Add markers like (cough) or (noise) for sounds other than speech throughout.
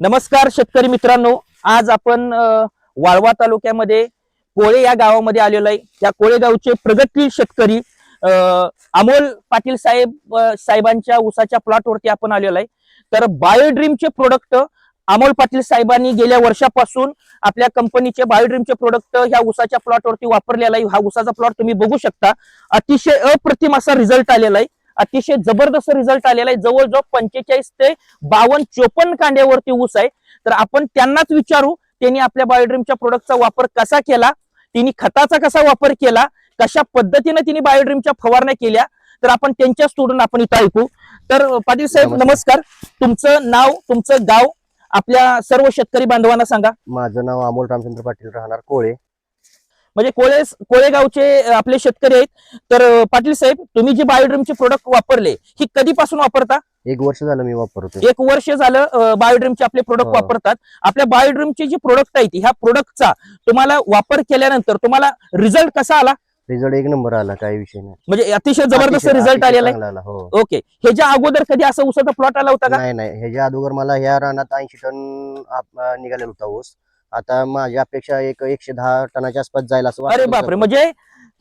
नमस्कार शेतकरी मित्रांनो. आज आपण वाळवा तालुक्यामध्ये कोळे या गावामध्ये आलेलो आहे. या कोळेगावचे प्रगतशील शेतकरी अमोल पाटील साहेब साहेबांच्या ऊसाच्या प्लॉटवरती आपण आलेलो आहे. तर बायोड्रीमचे प्रोडक्ट अमोल पाटील साहेबांनी गेल्या वर्षापासून आपल्या कंपनीचे बायोड्रीमचे प्रोडक्ट ह्या ऊसाच्या प्लॉटवरती वापरलेला आहे. हा उसाचा प्लॉट तुम्ही बघू शकता. अतिशय अप्रतिम असा रिझल्ट आलेला आहे. अतिशय जबरदस्त रिझल्ट आलेला आहे. जवळजवळ पंचेचाळीस ते बावन्न चोपन्न कांड्यावरती ऊस आहे. तर आपण त्यांनाच विचारू त्यांनी आपल्या बायोड्रीमच्या प्रोडक्टचा वापर कसा केला त्यांनी खताचा कसा वापर केला कशा पद्धतीने त्यांनी बायोड्रीमच्या फवारण्या केल्या तर आपण त्यांच्या स्टुडंट आपण इथं ऐकू. तर पाटील साहेब नमस्कार. नमस्कार. तुमचं नाव तुमचं गाव आपल्या सर्व शेतकरी बांधवांना सांगा. माझं नाव अमोल रामचंद्र पाटील राहणार कोळे. म्हणजे कोळे कोळेगावचे आपले शेतकरी आहेत. तर पाटील साहेब तुम्ही जे बायोड्रीमचे प्रोडक्ट वापरले ही कधीपासून वापरता? एक वर्ष झालं मी वापरतो एक वर्ष झालं बायोड्रीमचे आपले प्रोडक्ट हो. वापरतात. आपल्या बायोड्रीमचे जे प्रोडक्ट आहेत ह्या प्रोडक्टचा तुम्हाला वापर केल्यानंतर तुम्हाला रिझल्ट कसा आला? रिझल्ट एक नंबर आला काही विषय नाही. म्हणजे अतिशय जबरदस्त रिझल्ट आलेला आहे. हो. ओके. ह्याच्या अगोदर कधी असं उसाचा प्लॉट आला होता का? नाही नाही. ह्याच्या अगोदर मला ह्या रानात ऐंशी टन निघालेला होता ऊस. आता माझी अपेक्षा एक एकशे दहा टनाच्या आसपास जाईल असं अरे वाटतं बापरे. म्हणजे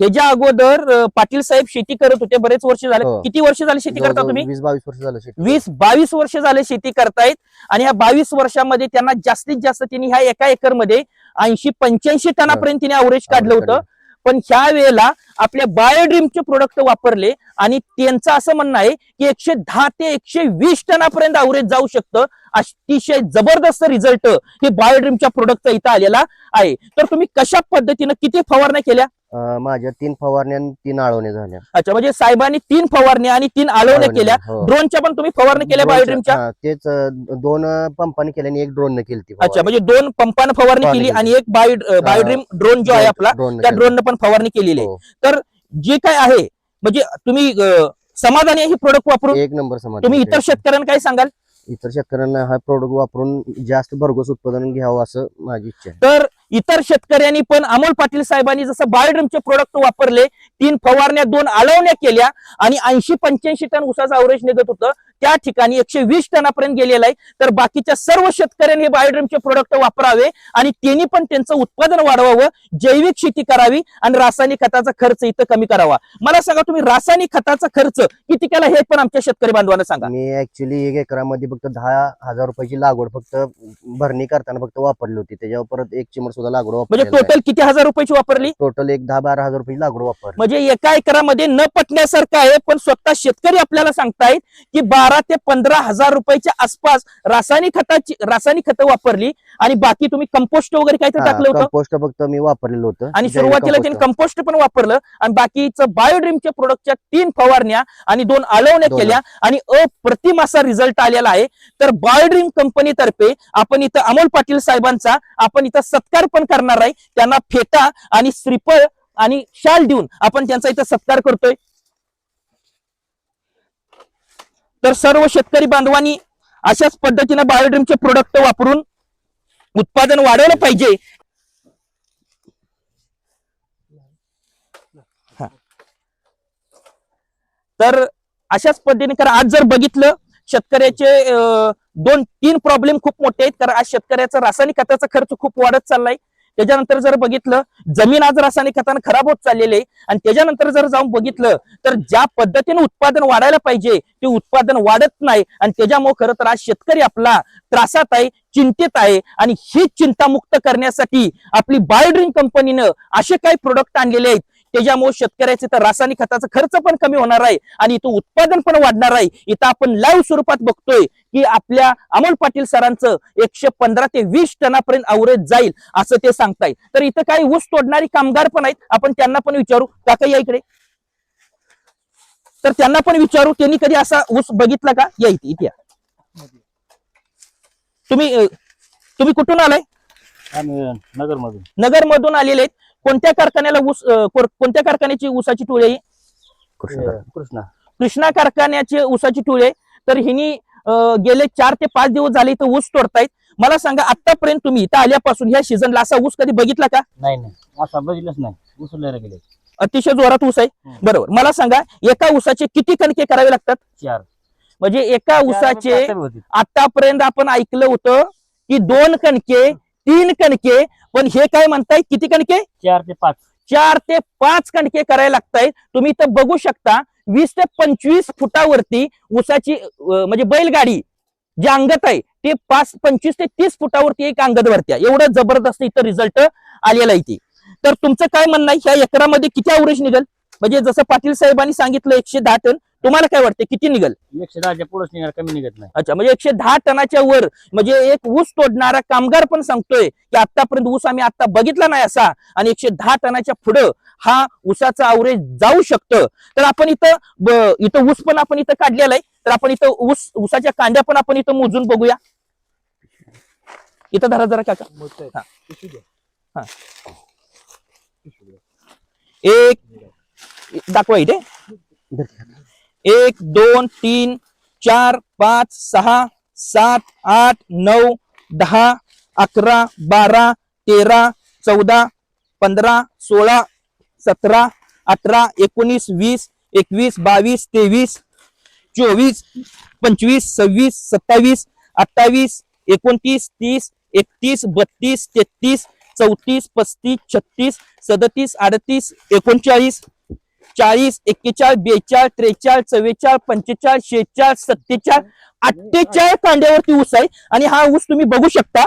ह्याच्या अगोदर अं, पाटील साहेब शेती करत होते बरेच वर्ष झाले. हो. किती वर्ष झाले शेती करता जवळजवळ तुम्ही? वीस बावीस वर्ष झालं शेती. वीस बावीस वर्ष झाले शेती करतायत आणि ह्या बावीस वर्षामध्ये त्यांना जास्तीत जास्त त्यांनी ह्या एका एकरमध्ये ऐंशी पंच्याऐंशी टनापर्यंत तिने अवरेज काढलं होतं. पण ह्या वेळेला आपल्या बायोड्रीमचे प्रोडक्ट वापरले आणि त्यांचं असं म्हणणं आहे की एकशे दहा ते एकशे वीस टनापर्यंत अवरेज जाऊ शकतं. अतिशय जबरदस्त रिझल्ट हे बायोड्रीमच्या प्रोडक्टचा इथं आलेला आहे. तर तुम्ही कशा पद्धतीनं किती फवारण्या केल्या? माझ्या तीन फवारण्या आणि तीन आळवण्या झाल्या. अच्छा म्हणजे साहेबांनी तीन फवारण्या आणि तीन आळवण्या केल्या. हो. ड्रोनच्या पण तुम्ही फवारणी केल्या बायोड्रीमच्या हा, तेच दोन पंपाने केल्या आणि एक ड्रोन केली अच्छा म्हणजे दोन पंपानं फवारणी केली. आणि एक बायो बायोड्रीम ड्रोन जो आहे आपला ड्रोन त्या ड्रोननं पण फवारणी केलेली आहे. हो. तर जे काय आहे म्हणजे तुम्ही समाधानी ही प्रोडक्ट वापरून? एक नंबर समाज तुम्ही इतर शेतकऱ्यांना काय सांगाल? इतर शेतकऱ्यांना हा प्रोडक्ट वापरून जास्त भरघोस उत्पादन घ्यावं असं माझी इच्छा आहे. तर इतर शेतकऱ्यांनी पण अमोल पाटील साहेबांनी जसं बायोड्रीमचे प्रोडक्ट वापरले तीन फवारण्या दोन आळवण्या केल्या आणि ऐंशी पंच्याऐंशी टन उसाचं अवरेज निघत होतं. त्या ठिकाणी एकशे वीस टनापर्यंत गेलेलं आहे. तर बाकीच्या सर्व शेतकऱ्यांनी हे बायोड्रीमचे प्रोडक्ट वापरावे आणि त्यांनी पण त्यांचं उत्पादन वाढवावं. जैविक शेती करावी आणि रासायनिक खताचा खर्च इथं कमी करावा. मला सांगा तुम्ही रासायनिक खताचा खर्च किती केला हे पण आमच्या शेतकरी बांधवांना सांगा. मी ऍक्च्युली एक एकरामध्ये फक्त दहा हजार रुपयाची लागवड फक्त भरणी करताना फक्त वापरली होती. त्याच्यावर परत एक चिमट सुद्धा लागवड म्हणजे टोटल किती हजार रुपयाची वापरली? टोटल एक दहा बारा हजार रुपयाची लागवड वापरली. म्हणजे एका एकरामध्ये न पटण्यासारखं आहे पण स्वतः शेतकरी आपल्याला सांगतायत की बारा ते पंधरा हजार रुपयाच्या आसपास रासायनिक खताची रासायनिक खतं वापरली आणि बाकी तुम्ही कंपोस्ट वगैरे काहीतरी टाकलं होतं? कंपोस्ट फक्त मी वापरलेलं होतं. आणि सुरुवातीला त्यांनी. कंपोस्ट पण वापरलं आणि बाकीचं बायोड्रीमच्या प्रोडक्टच्या तीन फवारण्या आणि दोन आलवण्या. केल्या आणि अप्रतिम असा रिझल्ट आलेला आहे. तर बायोड्रीम कंपनीतर्फे आपण इथं अमोल पाटील साहेबांचा आपण इथं सत्कार पण करणार आहे. त्यांना फेटा आणि श्रीफळ आणि शाल देऊन आपण त्यांचा इथं सत्कार करतोय. तर सर्व शेतकरी बांधवांनी अशाच पद्धतीने बायोड्रीमचे प्रोडक्ट वापरून उत्पादन वाढवलं पाहिजे. तर अशाच पद्धतीने कारण आज जर बघितलं शेतकऱ्याचे दोन तीन प्रॉब्लेम खूप मोठे आहेत. कारण आज शेतकऱ्याचा रासायनिक खताचा खर्च खूप वाढत चाललाय. त्याच्यानंतर जर बघितलं जमीन आज रासायनिक खतानं खराब होत चाललेली आहे. आणि त्याच्यानंतर जर जाऊन बघितलं तर ज्या पद्धतीने उत्पादन वाढायला पाहिजे ते उत्पादन वाढत नाही. आणि त्याच्यामुळे खरं तर आज शेतकरी आपला त्रासात आहे चिंतित आहे. आणि ही चिंता मुक्त करण्यासाठी आपली बायोड्रिंक कंपनीनं असे काही प्रोडक्ट आणलेले आहेत. त्याच्यामुळे शेतकऱ्याचे तर रासायनिक खताचा खर्च पण कमी होणार आहे आणि इथं उत्पादन पण वाढणार आहे. इथं आपण लाईव्ह स्वरूपात बघतोय की आपल्या अमोल पाटील सरांचं एकशे पंधरा ते वीस टनापर्यंत अवरेज जाईल असं ते सांगतायत तर इथं काही ऊस तोडणारी कामगार पण आहेत. आपण त्यांना पण विचारू. काका या इकडे. तर त्यांना पण विचारू. त्यांनी कधी असा ऊस बघितला का? या इथे इथे. तुम्ही तुम्ही कुठून आलाय? नगर मधून नगर मधून आलेले आहेत. कोणत्या कारखान्याला ऊस कोणत्या कारखान्याची ऊसाची टोळी आहे? कृष्ण. कृष्णा. कृष्णा कारखान्याची ऊसाची टोळी आहे. तर हिनी गेले चार ते पाच दिवस झाले इथं ऊस तोडतायत. मला सांगा आतापर्यंत तुम्ही इथं आल्यापासून ह्या सीझनला असा ऊस कधी बघितला का? नाही नाही. असा बघितलंच नाही. उचलले गेले अतिशय जोरात ऊस आहे. बरोबर. मला सांगा एका ऊसाचे किती कणके करावे लागतात? चार. म्हणजे एका ऊसाचे होती आतापर्यंत आपण ऐकलं होतं की दोन कणके तीन कणके पण हे काय म्हणताय? किती कणके? चार ते पाच. चार ते पाच कणके करायला लागतायत. तुम्ही इथं बघू शकता वीस ते पंचवीस फुटावरती ऊसाची अं, म्हणजे बैलगाडी जे अंगत आहे ते पाच पंचवीस ते तीस फुटावरती एक अंगत भरत्या एवढं जबरदस्त इथं रिझल्ट आलेला आहे ते. तर तुमचं काय म्हणणं आहे? ह्या एकरामध्ये किती अवरेज निघल? म्हणजे जसं पाटील साहेबांनी सांगितलं एकशे दहा टन. तुम्हाला काय वाटतं किती निघल? एकशे दहाच्या पुढेच निघाल कमी निघत नाही. अच्छा म्हणजे एकशे दहा टनाच्या वर म्हणजे एक ऊस तोडणारा कामगार पण सांगतोय की आतापर्यंत ऊस आम्ही आता बघितला नाही असा आणि एकशे दहा टनाच्या पुढं हा ऊसाचा आवरेज जाऊ शकतं. तर आपण इथं इथं ऊस पण आपण इथं काढलेला आहे. तर आपण इथं ऊस ऊसाच्या कांड्या पण आपण इथं मोजून बघूया. इथं धरा जरा काका. हा. हा. एक दाखवा इथे. एक दोन तीन चार पाच सहा सात आठ नऊ दहा अकरा बारा तेरा चौदा पंधरा सोळा सतरा अठरा एकोणीस वीस एकवीस बावीस तेवीस चोवीस पंचवीस सव्वीस सत्तावीस अठ्ठावीस एकोणतीस तीस एकतीस बत्तीस तेहतीस चौतीस पस्तीस छत्तीस सदतीस अडतीस एकोणचाळीस चाळीस एक्केचाळीस बेचाळीस त्रेचाळीस चव्वेचाळीस पंचेचाळीस शेहेचाळीस सत्तेचाळीस अठ्ठेचाळीस कांड्यावरती ऊस आहे. आणि हा ऊस तुम्ही बघू शकता.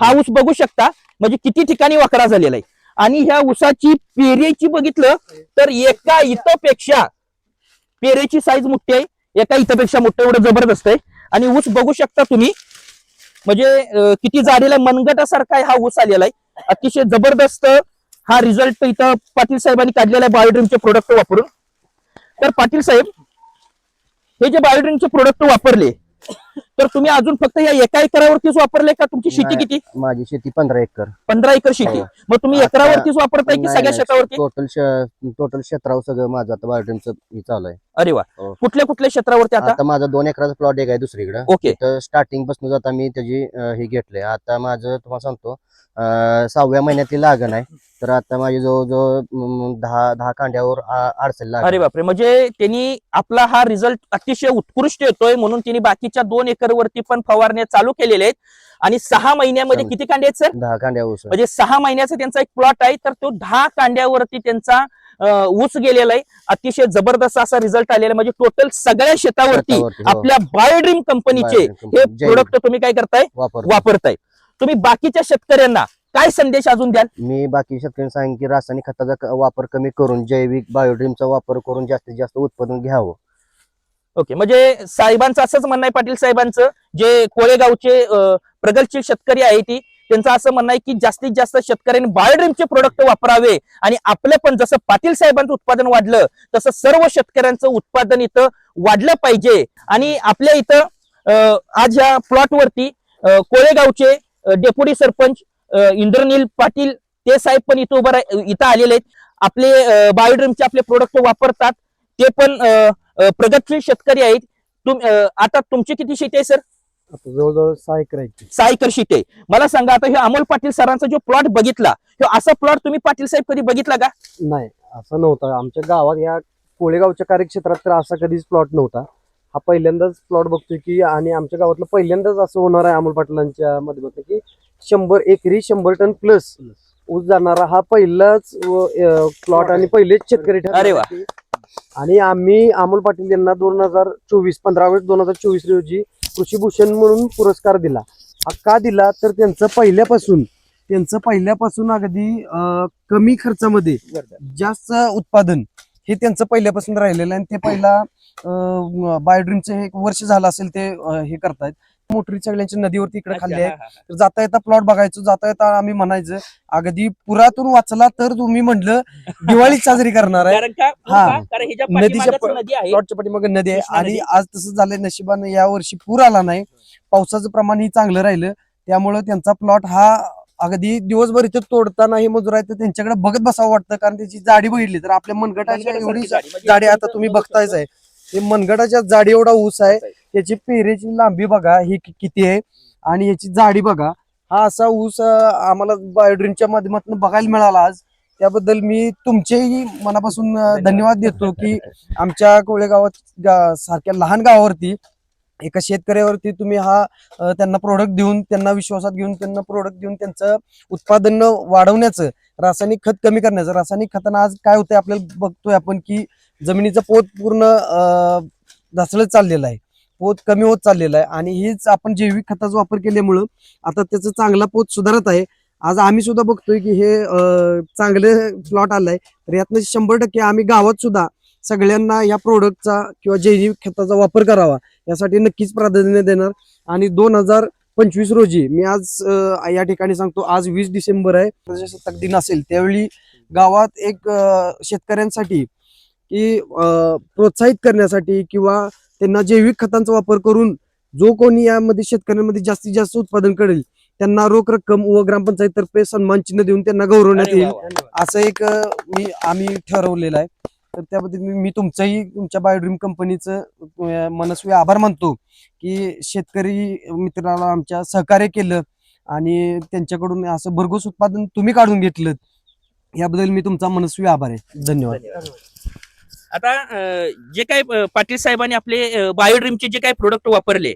हा ऊस बघू शकता. म्हणजे किती ठिकाणी वाकडा झालेला आहे. आणि ह्या ऊसाची पेरेची बघितलं तर एका इथपेक्षा पेरेची साईज मोठी आहे. एका इथपेक्षा मोठं एवढं जबरदस्त आहे. आणि ऊस बघू शकता तुम्ही. म्हणजे किती जाडीला आहे, मनगटासारखा हा ऊस आलेला आहे. अतिशय जबरदस्त हा रिझल्ट इथं पाटील साहेबांनी काढलेला आहे बायोड्रीमचे प्रोडक्ट वापरून. तर पाटील साहेब हे जे बायोड्रीमचे प्रोडक्ट वापरले तर तुम्ही अजून फक्त या एका एकरावरतीच वापरले का? तुमची शेती नाही. किती? माझी शेती पंधरा एकर. पंधरा एकर शेती. हो. मग तुम्ही आता- एकरावरतीच वापरताय की सगळ्या शेतावरती? टोटल टोटल क्षेत्रावर सगळं माझं आता बायोटेमचं हे चालू आहे. अरे वा. हो. कुठल्या कुठल्या क्षेत्रावरती आता? आता माझा दोन एकराचा प्लॉट एक आहे दुसरीकडे. ओके. तर स्टार्टिंगपासून जाता मी त्याची अं, हे घेतलंय. आता माझं तुम्हाला सांगतो अं, सहाव्या महिन्यातली लागण आहे. तर आता माझी जवळजवळ अं, दहा दहा कांड्यावर अडचण अरे लागेल बापरे म्हणजे त्यांनी आपला हा रिझल्ट अतिशय उत्कृष्ट येतोय म्हणून त्यांनी बाकीच्या दोन एकर वरती पण फवारण्या चालू केलेल्या आहेत. आणि सहा महिन्यामध्ये. किती कांडे आहेत सर? दहा कांड्या ऊस. म्हणजे सहा महिन्याचा त्यांचा एक प्लॉट आहे तर तो दहा कांड्यावरती त्यांचा अं, ऊस गेलेला आहे. अतिशय जबरदस्त असा रिझल्ट आलेला आहे. म्हणजे टोटल सगळ्या शेतावरती शेतावरती, हो. आपल्या बायोड्रीम कंपनीचे Biodream company, हे जैविक. प्रोडक्ट तुम्ही काय करताय? वापर वापरताय. तुम्ही बाकीच्या शेतकऱ्यांना काय संदेश अजून द्याल? मी बाकी शेतकऱ्यांना सांगेन की रासायनिक खताचा क- वापर कमी करून जैविक बायोड्रीमचा वापर करून जास्तीत जास्त उत्पादन घ्यावं. ओके म्हणजे साहेबांचं असंच म्हणणं आहे पाटील साहेबांचं जे कोळेगावचे अं, प्रगतशील शेतकरी आहे ती त्यांचं असं म्हणणं आहे की जास्तीत जास्त शेतकऱ्यांनी बायोड्रीमचे प्रोडक्ट वापरावे आणि आपलं पण जसं पाटील साहेबांचं उत्पादन वाढलं तसं सर्व शेतकऱ्यांचं उत्पादन इथं वाढलं पाहिजे. आणि आपल्या इथं अं, आज या प्लॉटवरती कोळेगावचे डेप्युटी सरपंच इंद्रनील पाटील ते साहेब पण इथं उभं इथं आलेले आहेत. आपले बायोड्रीमचे आपले प्रोडक्ट वापरतात. ते पण प्रगतशील शेतकरी आहेत. तुम आता तुमची किती शेती आहे सर? जवळजवळ सहा एकर आहे सहा एकर शेती आहे. मला सांगा आता हे अमोल पाटील सरांचा जो प्लॉट बघितला असा प्लॉट तुम्ही पाटील साहेब कधी बघितला का? नाही असं नव्हतं. आमच्या गावात या कोळेगावच्या कार्यक्षेत्रात तर असा कधीच प्लॉट नव्हता. हा पहिल्यांदाच प्लॉट बघतोय की आणि आमच्या गावातलं पहिल्यांदाच असं होणार आहे अमोल पाटलांच्या माध्यमातून की शंभर एकरी शंभर टन प्लस ऊस जाणारा हा पहिलाच प्लॉट आणि पहिलेच शेतकरी ठरले. अरे वा. की- आणि आम्ही अमोल पाटील यांना दोन हजार चोवीस पंधरा ऑगस्ट दोन हजार चोवीस रोजी कृषी भूषण म्हणून पुरस्कार दिला. हा का दिला? तर त्यांचं पहिल्यापासून त्यांचं पहिल्यापासून अगदी कमी खर्चामध्ये जास्त उत्पादन हे त्यांचं पहिल्यापासून राहिलेलं आहे. आणि ते पहिला बायोड्रीमचं एक वर्ष झालं असेल ते हे करतायत. मोटरी सगळ्यांच्या नदीवरती इकडे खाल्ली आहे. तर जाता येता प्लॉट बघायचो जाता येता आम्ही म्हणायचं अगदी पुरातून वाचला तर तुम्ही म्हटलं (laughs) दिवाळी साजरी करणार आहे. हा. ह्याच्या नदीच्या प्लॉटच्या पाठीमागे नदी आहे. आणि. आज तसं झालंय नशिबानं या वर्षी पूर आला नाही. पावसाचं प्रमाण ही चांगलं राहिलं. त्यामुळं त्यांचा प्लॉट हा अगदी दिवसभर इथं तोडताना हे मजूर आहे तर त्यांच्याकडे बघत बसावं वाटतं. कारण त्याची जाडी बघितली तर आपल्या मनगटासारखी एवढी जाडी. म्हणजे जाडी आता तुम्ही बघतायच आहे. हे मनगटाच्या जाडी एवढा ऊस आहे. त्याची पेरेची लांबी बघा ही किती आहे. आणि याची जाडी बघा हा असा ऊस आम्हाला बायोड्रीमच्या माध्यमातून बघायला मिळाला आज. त्याबद्दल मी तुमचेही मनापासून धन्यवाद. देतो की आमच्या कोळेगावात सारख्या लहान गावावरती एका शेतकऱ्यावरती तुम्ही हा त्यांना प्रोडक्ट देऊन त्यांना विश्वासात घेऊन त्यांना प्रोडक्ट देऊन त्यांचं उत्पादन वाढवण्याचं रासायनिक खत कमी करण्याचं रासायनिक खतानं आज काय होतंय आपल्याला बघतोय आपण की जमिनीचा पोत पूर्ण अ, ढासळत आहे. पोत कमी होत चाललेला आहे आणि हीच आपण जैविक खताचा वापर केल्यामुळं आता त्याचं चांगला पोत सुधारत आहे. आज आम्ही सुद्धा बघतोय की हे चांगले प्लॉट आलाय. तर यातनं शंभर टक्के आम्ही गावात सुद्धा सगळ्यांना या प्रोडक्टचा किंवा जैविक खताचा वापर करावा यासाठी नक्कीच प्राधान्य देणार. आणि दोन हजार पंचवीस रोजी मी आज या ठिकाणी सांगतो आज वीस डिसेंबर आहे. प्रजासत्ताक दिन असेल त्यावेळी गावात एक शेतकऱ्यांसाठी की प्रोत्साहित करण्यासाठी किंवा त्यांना जैविक खतांचा वापर करून जो कोणी यामध्ये शेतकऱ्यांमध्ये जास्तीत जास्त उत्पादन करेल त्यांना रोख रक्कम व ग्रामपंचायत तर्फे सन्मान चिन्ह देऊन त्यांना गौरवण्यात येईल. असं एक मी आम्ही ठरवलेलं आहे. तर त्याबद्दल मी मी तुमचंही तुमच्या बायोड्रीम कंपनीचं मनस्वी आभार मानतो की शेतकरी मित्राला आमच्या सहकार्य केलं आणि त्यांच्याकडून असं भरघोस उत्पादन तुम्ही काढून घेतलं याबद्दल मी तुमचा मनस्वी आभार आहे. धन्यवाद. आता जे काय पाटील साहेबांनी आपले बायोड्रीमचे जे काही प्रोडक्ट वापरले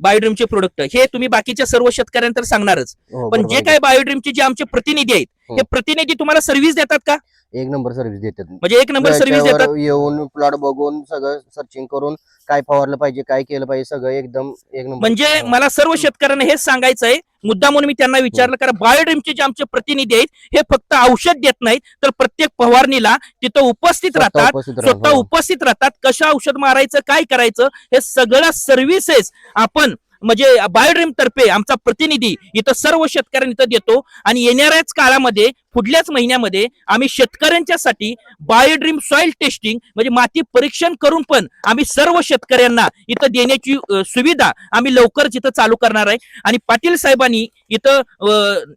बायोड्रीमचे प्रोडक्ट हे तुम्ही बाकीच्या सर्व शेतकऱ्यांना तर सांगणारच. हो, पण जे काय बायोड्रीमचे जे आमचे प्रतिनिधी आहेत हो. हे प्रतिनिधी तुम्हाला सर्व्हिस देतात का एक नंबर सर्व्हिस देतात म्हणजे एक नंबर सर्व्हिस त्याच्यावर देतात येऊन प्लॉट बघून सगळं सर्चिंग करून काय फवारलं पाहिजे काय केलं पाहिजे सगळं एकदम एक नंबर म्हणजे हो. मला सर्व शेतकऱ्यांना हेच सांगायचं आहे मुद्दा म्हणून मी त्यांना विचारलं कारण बायोड्रीमचे जे आमचे प्रतिनिधी आहेत हे फक्त औषध देत नाहीत तर प्रत्येक फवारणीला तिथं उपस्थित स्वतः राहतात उपस्थित स्वतः हो. उपस्थित राहतात कसं औषध मारायचं काय करायचं हे सगळ्या सर्व्हिसेस आपण म्हणजे बायोड्रीम तर्फे आमचा प्रतिनिधी इथं सर्व शेतकऱ्यांनी इथं देतो. आणि येणाऱ्याच काळामध्ये पुढल्याच महिन्यामध्ये आम्ही शेतकऱ्यांच्यासाठी बायोड्रीम सॉइल टेस्टिंग म्हणजे माती परीक्षण करून पण आम्ही सर्व शेतकऱ्यांना इथं देण्याची सुविधा आम्ही लवकरच इथं चालू करणार आहे. आणि पाटील साहेबांनी इथं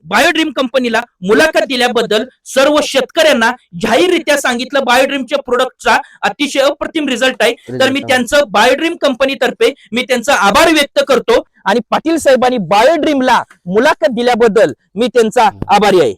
बायोड्रीम कंपनीला मुलाखत दिल्याबद्दल सर्व शेतकऱ्यांना जाहीररित्या सांगितलं बायोड्रीमच्या प्रोडक्टचा अतिशय अप्रतिम रिझल्ट आहे. तर मी त्यांचं बायोड्रीम कंपनीतर्फे मी त्यांचा आभार व्यक्त करतो. आणि पाटील साहेबांनी बायोड्रीमला मुलाखत दिल्याबद्दल मी त्यांचा आभारी आहे.